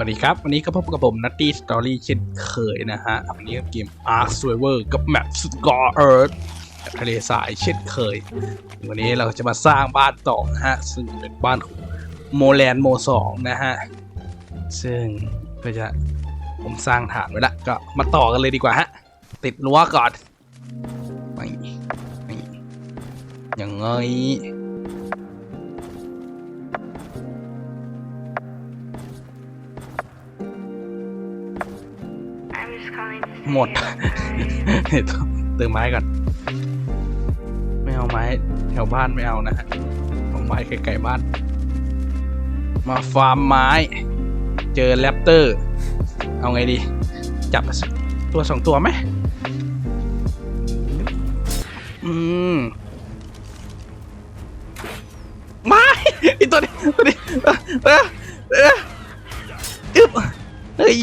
วัสดีครับ วันนี้ก็พบกับผมนัตตี้สตอรี่เช่นเคยนะฮะ วันนี้ก็เกม Ark Survivor กับแมป Scar Earth แบบทะเลทรายเช่นเคย วันนี้เราจะมาสร้างบ้านต่อนะฮะ ซึ่งเป็นบ้านของโมแลนโมสองนะฮะ ซึ่งก็จะผมสร้างฐานไว้ละ ก็มาต่อกันเลยดีกว่าฮะ ติดรั้วก่อนไม่ไม่ย่างไง หมด เดี๋ยวต้องเติมไม้ก่อน ไม่เอาไม้แถวบ้านไม่เอานะฮะเอาไม้ไกลๆบ้าน มาฟาร์มไม้ เจอแรปเตอร์ เอาไงดี จับตัวสองตัวไหมอืมไม้ไอตัวนี้ตัวนี้เออเออเอออึ๊บเฮ้ย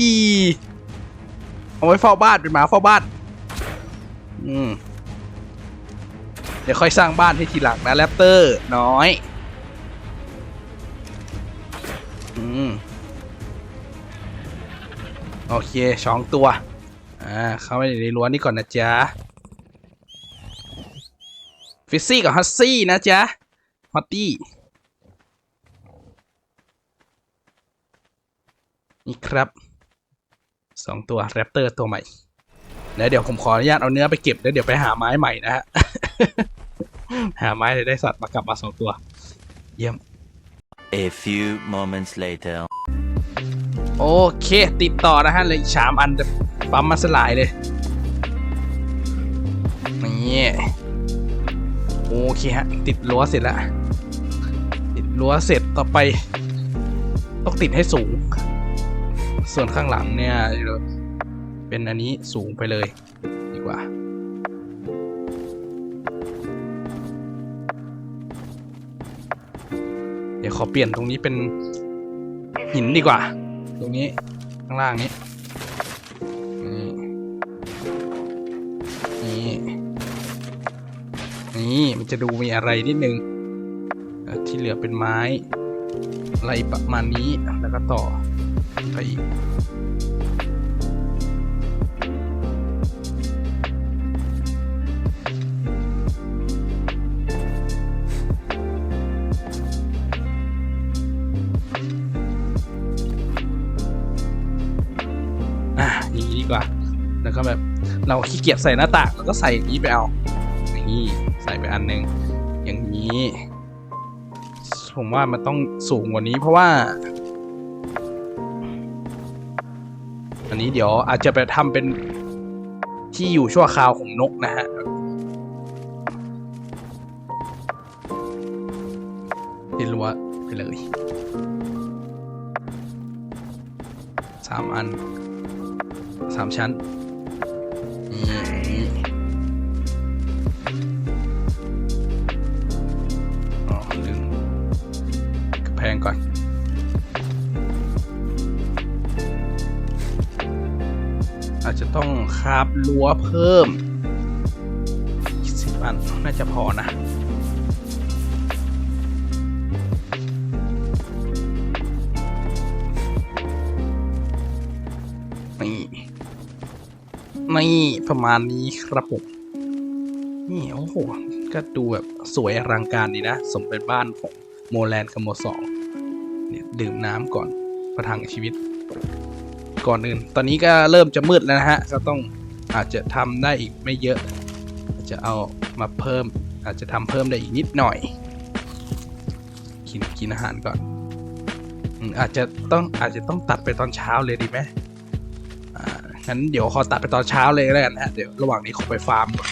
เอาไว้เฝ้าบ้านเป็นหมาเฝ้าบ้าน อืม เดี๋ยวค่อยสร้างบ้านให้ทีหลังนะแรปเตอร์น้อย อืม โอเคสองตัว อ่า เข้าไปในรั้วนี้ก่อนนะจ๊ะ ฟิซซี่กับฮัสซี่นะจ๊ะ ฮอตตี้นี่ครับ สองตัวแรปเตอร์ตัวใหม่แล้วเดี๋ยวผมขออนุญาตเอาเนื้อไปเก็บแล้วเดี๋ยวไปหาไม้ใหม่นะฮะ หาไม้เลยได้สัตว์มากลับมาสองตัว เยี่ยม A few moments later. โอเค ติดต่อนะฮะเหลยสามอันจะปั๊มมาสลายเลยนี่โอเคฮะ ติดรั้วเสร็จแล้ว ติดรั้วเสร็จต่อไป ต้องติดให้สูง ส่วนข้างหลังเนี่ย เป็นอันนี้สูงไปเลย ดีกว่า เดี๋ยวขอเปลี่ยนตรงนี้เป็นหินดีกว่า ตรงนี้ข้างล่างนี้นี่นี่มันจะดูมีอะไรนิดนึง ที่เหลือเป็นไม้อะไรประมาณนี้แล้วก็ต่อ ไปอีกอย่างนี้ดีกว่า แล้วก็แบบเราขี้เกียจใส่หน้าต่างเราก็ใส่อย่างนี้ไปเอาอย่างนี้ใส่ไปอันหนึง อย่างนี้ ผมว่ามันต้องสูงกว่านี้เพราะว่า อันนี้เดี๋ยวอาจจะไปทำเป็นที่อยู่ชั่วคราวของนกนะฮะติดรั้วไปเลยสามอันสามชั้นอ๋อลืมกระแพงก่อน ต้องคาบรั้วเพิ่มสิบอันน่าจะพอนะนี่นี่ประมาณนี้ครับผมนี่โอ้โห ก็ดูแบบสวยอลังการดีนะ สมเป็นบ้านของโมแลนด์กับโมสองเนี่ยดื่มน้ำก่อนประทังชีวิต ก่อนอื่น ตอนนี้ก็เริ่มจะมืดแล้วนะฮะ ก็ต้องอาจจะทำได้อีกไม่เยอะ จะเอามาเพิ่ม อาจจะทำเพิ่มได้อีกนิดหน่อย กินกินอาหารก่อน อาจจะต้องอาจจะต้องตัดไปตอนเช้าเลยดีไหมงั้นเดี๋ยวขอตัดไปตอนเช้าเลยแล้วกันนะฮะ เดี๋ยวระหว่างนี้ขอไปฟาร์มก่อน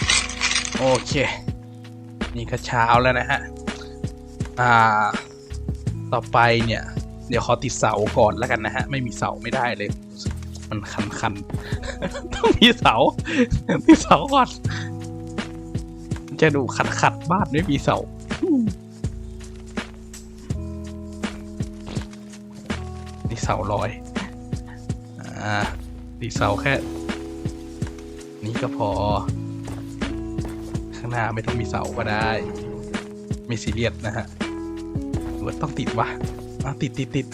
โอเค นี่ก็เช้าแล้วนะฮะ อ่า ต่อไปเนี่ย เดี๋ยวขอติดเสาก่อนแล้วกันนะฮะ ไม่มีเสาไม่ได้เลย มันคันคันๆต้องมีเสา มีเสาก่อน จะดูขัดขัดๆบ้านไม่มีเสานี่เสาลอย อ่าตีเสาแค่ นี้ก็พอ ข้างหน้าไม่ต้องมีเสาก็ได้ ไม่ซีเรียสนะฮะหรือว่าต้องติดวะอะติดติดติด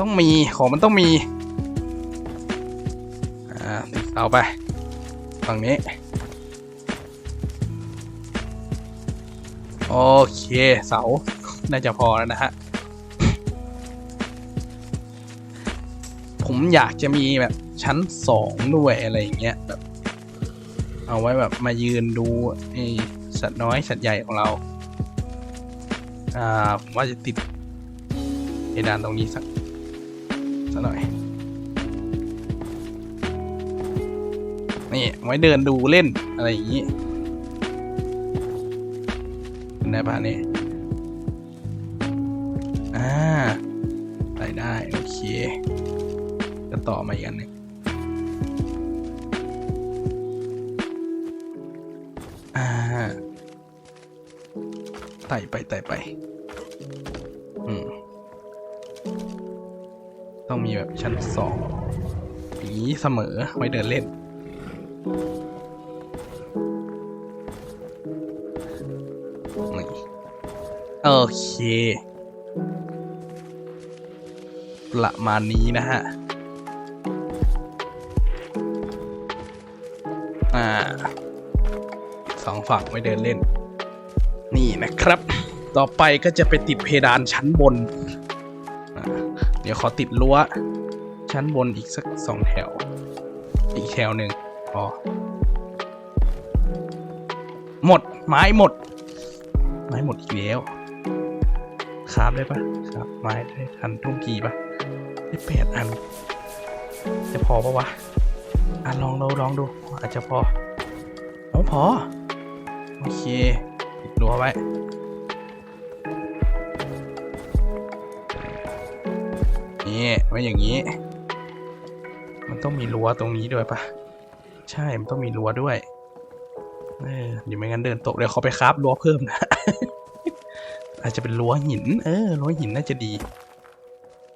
ต้องมี ของมันต้องมี อ่าติดเสาไป ฝั่งนี้ โอเค เสา น่าจะพอแล้วนะฮะ ผมอยากจะมีแบบชั้นสองด้วยอะไรอย่างเงี้ยแบบเอาไว้แบบมายืนดูไอ้สัตว์น้อยสัตว์ใหญ่ของเรา อ่าผมว่าจะติดเพดานตรงนี้สัก สักหน่อย นี่ไว้เดินดูเล่นอะไรอย่างนี้เป็นได้ปะนี่อ่าได้ได้ โอเค ก็ต่อมาอีกอันนึงอ่าไต่ไปไต่ไป ต้องมีแบบชั้นสองอย่างนี้เสมอไว้เดินเล่นนี่โอเค ประมาณนี้นะฮะ อ่าสองฝั่งไว้เดินเล่น นี่นะครับ ต่อไปก็จะไปติดเพดานชั้นบน ดี๋ยวขอติดรั้ว ชั้นบนอีกสักสองแถว อีกแถวหนึ่งพอหมด ไม้หมด ไม้หมดอีกแล้วคราบได้ปะครับไม้ได้ทันทุ่งกี่ปะได้แปดอัน จะพอปะวะอะลองดูลองดู อาจจะพอโอ้พอ โอเคปิดรั้วไว้ นี่ไว้อย่างนี้ มันต้องมีรั้วตรงนี้ด้วยปะใช่มันต้องมีรั้วด้วยเออเดี๋ยวไม่งั้นเดินตกเดี๋ยวเขาไปคราฟรั้วเพิ่มนะ อาจจะเป็นรั้วหิน เออรั้วหินน่าจะดี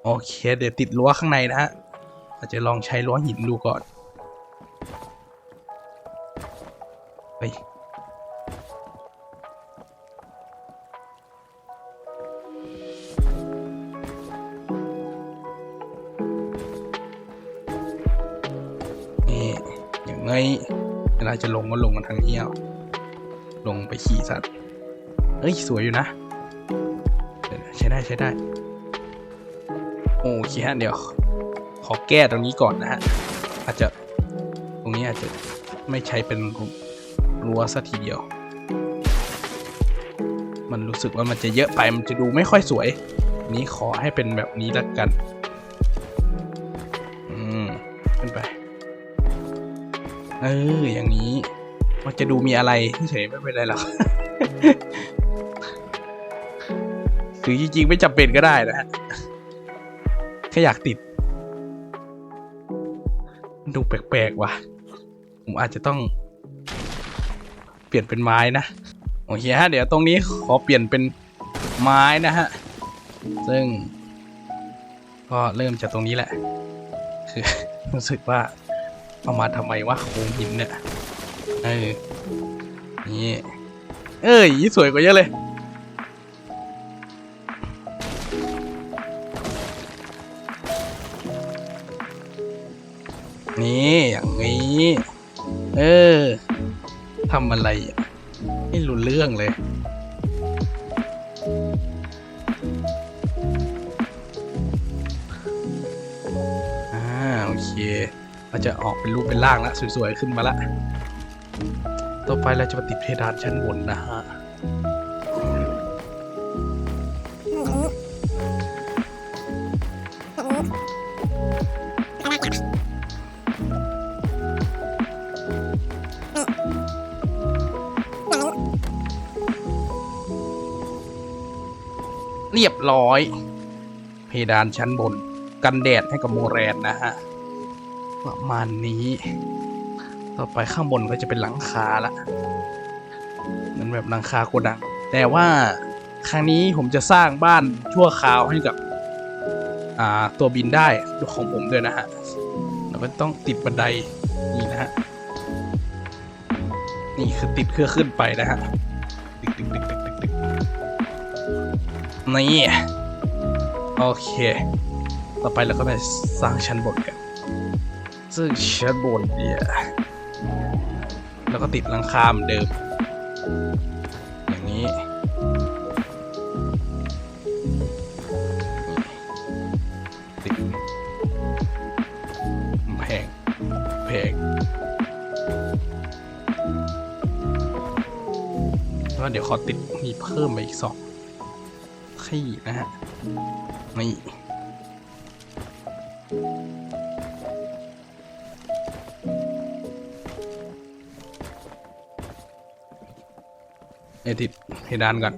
โอเค เดี๋ยวติดรั้วข้างในนะฮะอาจจะลองใช้รั้วหินดูก่อนเฮ้ยาจะลงก็ลงกันทางนี้เอาลงไปขี่สัตว์เฮ้ย สวยอยู่นะเดี๋ยวนะ ใช้ได้ใช้ได้ โอเคฮะเดี๋ยว ขอแก้ตรงนี้ก่อนนะฮะ อาจจะตรงนี้อาจจะไม่ใช้เป็นรั้วสัทีเดียว มันรู้สึกว่ามันจะเยอะไปมันจะดูไม่ค่อยสวย นี้ขอให้เป็นแบบนี้ละกัน เออ อย่างนี้ มันจะดูมีอะไรเฉยไม่เป็นไรหรอกคือจริงๆ ไม่จำเป็นก็ได้นะฮะแค่อยากติด ดูแปลกๆว่ะ ผมอาจจะต้อง เปลี่ยนเป็นไม้นะ โอเคฮะ เดี๋ยวตรงนี้ขอเปลี่ยนเป็นไม้นะฮะ ซึ่ง ก็เริ่มจากตรงนี้แหละ คือรู้สึกว่า เอามาทำไมวะโครงหินเนี่ยเออนี่เอ้ยสวยกว่าเยอะเลยนี่อย่างนี้ เออทำอะไรอะไม่รู้เรื่องเลย อ่า โอเค เราจะออกเป็นรูปเป็นร่างแล้วสวยๆขึ้นมาละ ต่อไปเราจะมาติดเพดานชั้นบนนะฮะเรียบร้อย เพดานชั้นบน กันแดดให้กับโมแรนนะฮะ ประมาณนี้ ต่อไปข้างบนก็จะเป็นหลังคาละเหมือนแบบหลังคาโกดัง แต่ว่าครั้งนี้ผมจะสร้างบ้านชั่วคราวให้กับตัวบินได้ของผมด้วยนะฮะแล้วก็ต้องติดบันไดนี่นะฮะนี่คือติดเพื่อขึ้นไปนะฮะดึกดึกดึกดึกดึกดึกนี่โอเค ต่อไปเราก็ไปสร้างชั้นบนกัน ซึ่งชั้นบนเนี่ยแล้วก็ติดหลังคาเหมือนเดิม อย่างนี้ ติดแพงแพงแล้วเดี๋ยวขอติดมีเพิ่มไปอีกสองขี้นะฮะนี่ เอติดเพดานก่อน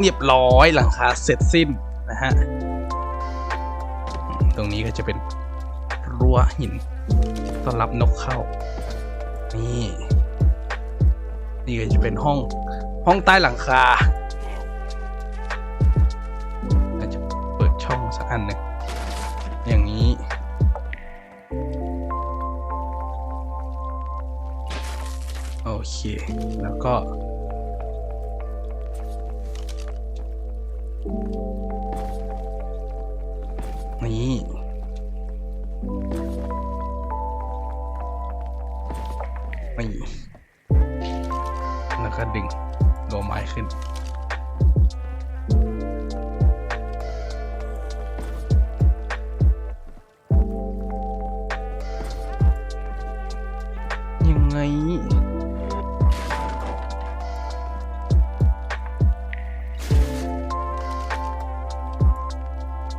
เรียบร้อยหลังคาเสร็จสิ้นนะฮะ ตรงนี้ก็จะเป็นรั้วหินต้อนรับนกเข้า นี่ นี่ก็จะเป็นห้องห้องใต้หลังคาก็จะเปิดช่องสักอันหนึ่ง โลไม้ขึ้นยังไง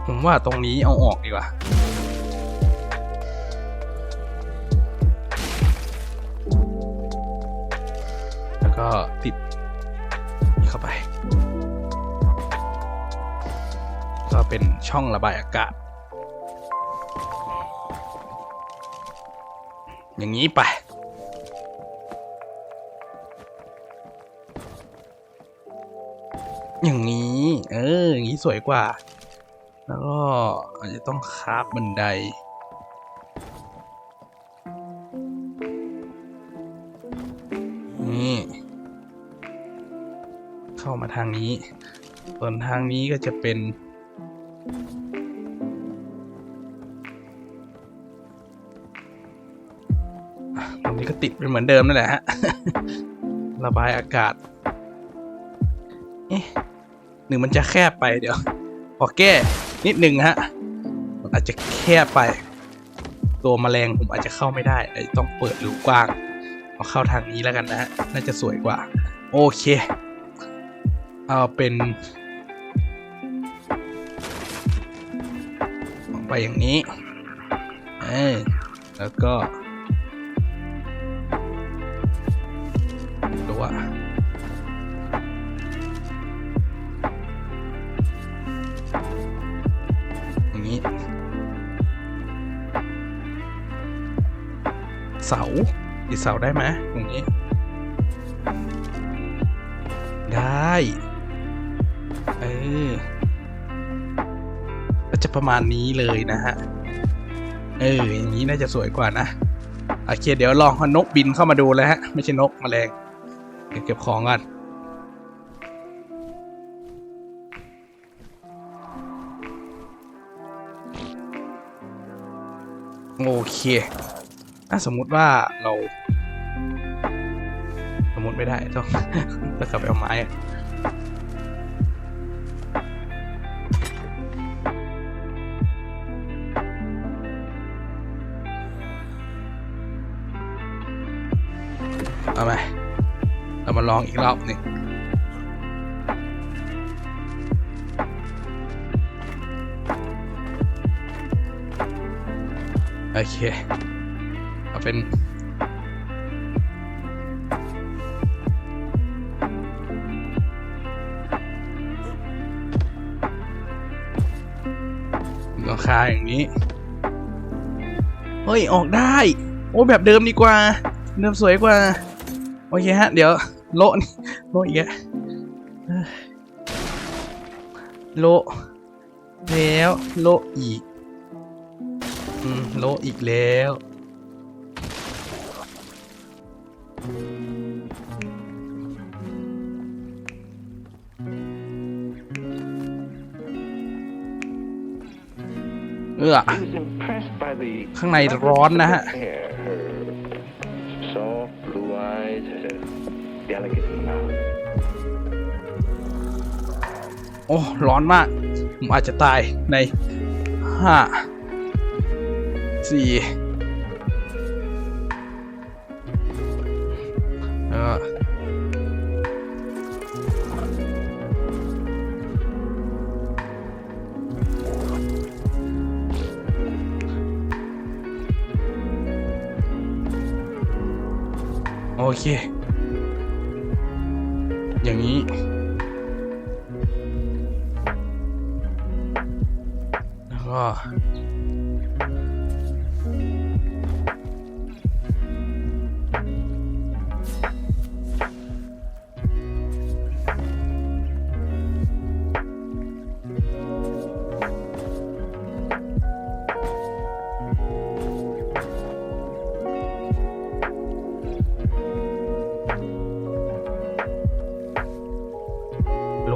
ผมว่าตรงนี้เอาออกดีกว่าแล้วก็ติด เป็นช่องระบายอากาศ อย่างนี้ไปอย่างนี้ เออ อย่างนี้สวยกว่า แล้วก็อาจจะต้องคาบบันได นี่ เข้ามาทางนี้ ส่วนทางนี้ก็จะเป็น ติดเป็นเหมือนเดิมนั่นแหละฮะ ระบายอากาศ เอ๊ะหรือมันจะแคบไปเดี๋ยว ขอแก้นิดหนึ่งฮะ มันอาจจะแคบไป ตัวแมลงผมอาจจะเข้าไม่ได้ ต้องเปิดรูกว้างเอาเข้าทางนี้แล้วกันนะฮะ น่าจะสวยกว่า โอเค เอาเป็นออกไปอย่างนี้ เออแล้วก็ ดูว่าอย่างนี้ เสาติดเสาได้ไหมตรงนี้ ได้ เออก็จะประมาณนี้เลยนะฮะ เออ อย่างนี้น่าจะสวยกว่านะ โอเค เดี๋ยวลองนกบินเข้ามาดูเลยฮะ ไม่ใช่นกแมลง เก็บของก่อนโอเคถ้าสมมุติว่าเรา สมมติไม่ได้ต้องต้องกลับไปเอาไม้อะเอาไหม เรามาลองอีกรอบหนึ่งโอเคเอาเป็นคาอย่างนี้ เฮ้ย ออกได้ โอ้ แบบเดิมดีกว่า เดิมสวยกว่า โอเคฮะ เดี๋ยวโละนี่โละอีกแล้วเอ้ยโละแล้วโละอีกอืมโละอีกแล้วเออ He was impressed by the ข้างในร้อนนะฮะ อ้ร้อนมาก ผมอาจจะตายในห้าสี่เออโอเค อย่างนี้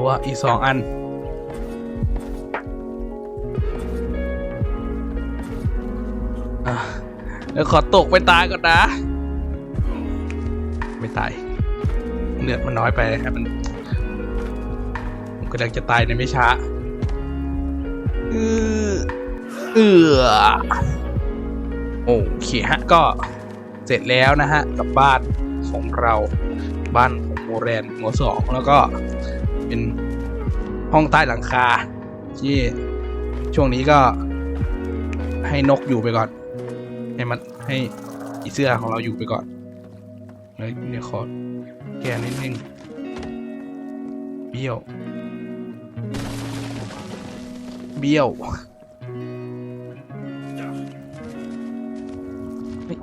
วอีกสองอัน เดี๋ยวขอตกไปตายก่อนนะ ไม่ตายเลือดมันน้อยไปครับมันผมกำลังจะตายในไม่ช้าเออเออโอเคฮะก็เสร็จแล้วนะฮะ กับบ้านของเราบ้านของโมแรนโมสองแล้วก็ เป็นห้องใต้หลังคา ที่ช่วงนี้ก็ให้นกอยู่ไปก่อน ให้มันให้อีเสื้อของเราอยู่ไปก่อนเฮ้ยเดี๋ยวขอแก้นิดนึงเบี้ยว เบี้ยวเฮ้ย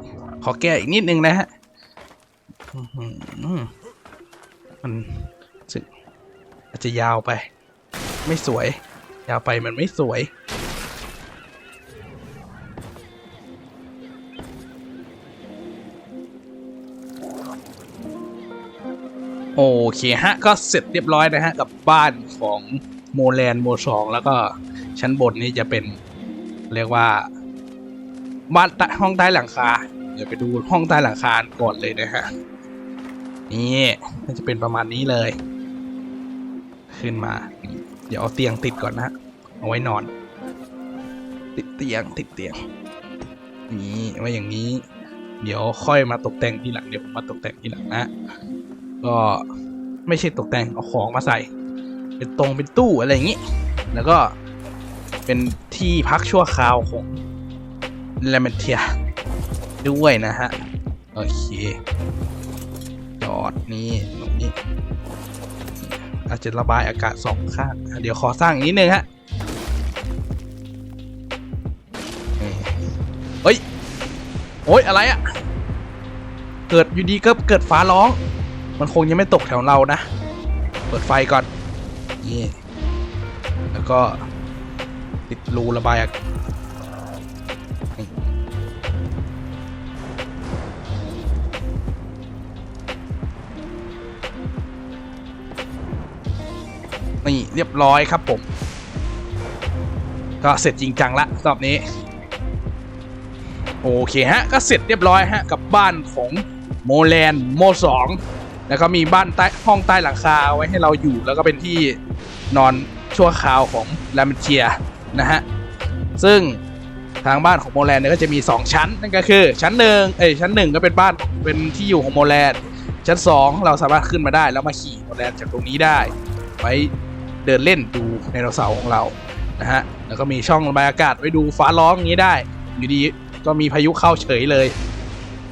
ขอแก้อีกนิดนึงนะฮะมัน อาจจะยาวไป ไม่สวย ยาวไปมันไม่สวย โอเคฮะ ก็เสร็จเรียบร้อยนะฮะ กับบ้านของโมแลนโมสองแล้วก็ชั้นบนนี้จะเป็นเรียกว่าบ้านห้องใต้หลังคา เดี๋ยวไปดูห้องใต้หลังคาก่อนเลยนะฮะ นี่จะเป็นประมาณนี้เลย ขึ้นมา เดี๋ยวเอาเตียงติดก่อนนะเอาไว้นอน ติดเตียงติดเตียงนี่ไว้อย่างนี้ เดี๋ยวค่อยมาตกแต่งทีหลังเดี๋ยวผมมาตกแต่งทีหลังนะก็ไม่ใช่ตกแต่งเอาของมาใส่ เป็นตรงเป็นตู้อะไรอย่างนี้ แล้วก็เป็นที่พักชั่วคราวของเลมเทียด้วยนะฮะ โอเค จอดนี้ตรงนี้ อาจจะระบายอากาศสองข้างเดี๋ยวขอสร้างอีกนิดนึงฮะเฮ้ยโอ๊ยอะไรอะเกิดอยู่ดีก็เกิดฟ้าร้อง มันคงยังไม่ตกแถวเรานะ เปิดไฟก่อนนี่แล้วก็ติดรูระบายอากาศ นี่เรียบร้อยครับผม ก็เสร็จจริงจังละรอบนี้ โอเคฮะ ก็เสร็จเรียบร้อยฮะ กับบ้านของโมแลนโมสองแล้วก็มีบ้านใต้ห้องใต้หลังคาไว้ให้เราอยู่แล้วก็เป็นที่นอนชั่วคราวของลามเชียนะฮะ ซึ่งทางบ้านของโมแลนเนี่ยก็จะมี 2 ชั้น นั่นก็คือชั้นหนึ่งเอ้ยชั้นหนึ่งก็เป็นบ้านเป็นที่อยู่ของโมแลนชั้น 2 เราสามารถขึ้นมาได้แล้วมาขี่โมแลนจากตรงนี้ได้ ไว้ เดินเล่นดูในเราเสาร์ของเรานะฮะแล้วก็มีช่องระบายอากาศไว้ดูฟ้าร้องอย่างนี้ได้ อยู่ดีก็มีพายุเข้าเฉยเลย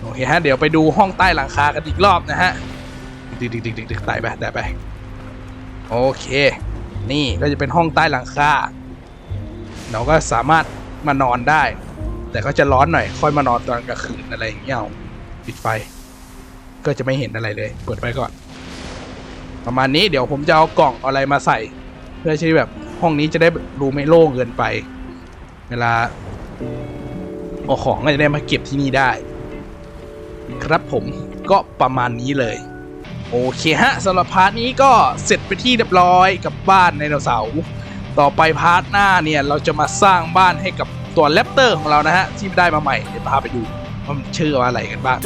โอเคฮะเดี๋ยวไปดูห้องใต้หลังคากันอีกรอบนะฮะดึกดึกดึกดึกดึกไต่ไปไต่ไปโอเค นี่ก็จะเป็นห้องใต้หลังคาเราก็สามารถมานอนได้ แต่ก็จะร้อนหน่อย ค่อยมานอนตอนกลางคืนอะไรอย่างเงี้ยเอาปิดไฟ ก็จะไม่เห็นอะไรเลย เปิดไฟก่อน ประมาณนี้เดี๋ยวผมจะเอากล่องอะไรมาใส่ เพื่อที่แบบห้องนี้จะได้ดูไม่โล่งเกินไป เวลาเอาของก็จะได้มาเก็บที่นี่ได้ ครับผมก็ประมาณนี้เลย โอเคฮะสำหรับพาร์ทนี้ก็เสร็จไปที่เรียบร้อยกับบ้านไดโนเสาต่อไปพาร์ทหน้าเนี่ยเราจะมาสร้างบ้านให้กับตัวแรปเตอร์ของเรานะฮะที่ได้มาใหม่เดี๋ยวพาไปดู ว่ามันชื่อว่าอะไรกันบ้าง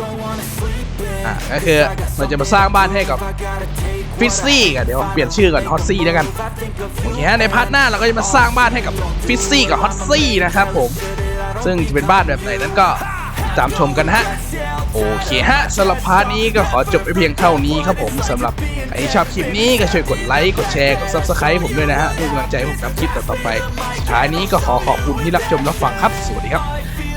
อะก็คือเราจะมาสร้างบ้านให้กับฟิซซี่กันเดี๋ยวเปลี่ยนชื่อก่อนฮอตซี่แล้วกันโอเคฮะในพาร์ทหน้าเราก็จะมาสร้างบ้านให้กับฟิซซี่กับฮอตซี่นะครับผมซึ่งจะเป็นบ้านแบบไหนนั้นก็ตามชมกันฮะ โอเคฮะสำหรับพาร์ทนี้ก็ขอจบไปเพียงเท่านี้ครับผมสำหรับใครที่ชอบคลิปนี้ก็ช่วยกดไลค์กดแชร์กด subscribe ผมด้วยนะฮะเพื่อเป็นกำลังใจให้ผมทำคลิปต่อๆไปสุดท้ายนี้ก็ขอขอบคุณที่รับชมรับฟังครับ สวัสดีครับ